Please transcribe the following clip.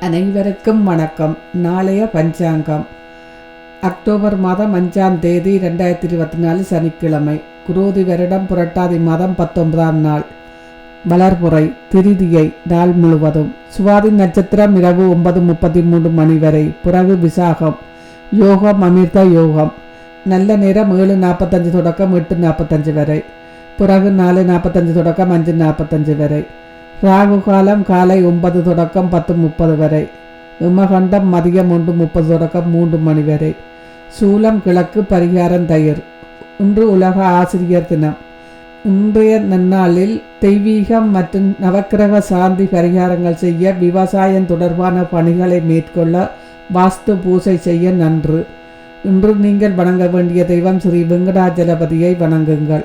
அனைவருக்கும் வணக்கம். நாளைய பஞ்சாங்கம். அக்டோபர் மாதம் அஞ்சாம் தேதி ரெண்டாயிரத்தி இருபத்தி நாலு சனிக்கிழமை. குரோதி வருடம் புரட்டாதி மாதம் பத்தொன்பதாம் நாள். வளர்புறை திருதியை நாள் முழுவதும். சுவாதி நட்சத்திரம் இரவு ஒன்பது முப்பத்தி மூன்று மணி வரை. பிறகு விசாகம். யோகம் அமிர்த யோகம். நல்ல நேரம் ஏழு நாற்பத்தஞ்சு தொடக்கம் எட்டு நாற்பத்தஞ்சு வரை. பிறகு நாலு நாற்பத்தஞ்சு தொடக்கம் அஞ்சு நாற்பத்தஞ்சு வரை. ராகு காலம் காலை ஒன்பது தொடக்கம் பத்து முப்பது வரை. விமகண்டம் மதியம் ஒன்று முப்பது தொடக்கம் மூன்று மணி வரை. சூலம் கிழக்கு பரிகாரம் தயிர். இன்று உலக ஆசிரியர் தினம். இன்றைய நன்னாளில் தெய்வீகம் மற்றும் நவக்கிரக சாந்தி பரிகாரங்கள் செய்ய விவசாயம் தொடர்பான பணிகளை மேற்கொள்ள வாஸ்து பூசை செய்ய நன்று. இன்று நீங்கள் வணங்க வேண்டிய தெய்வம் ஸ்ரீ வெங்கடாஜலபதியை வணங்குங்கள்.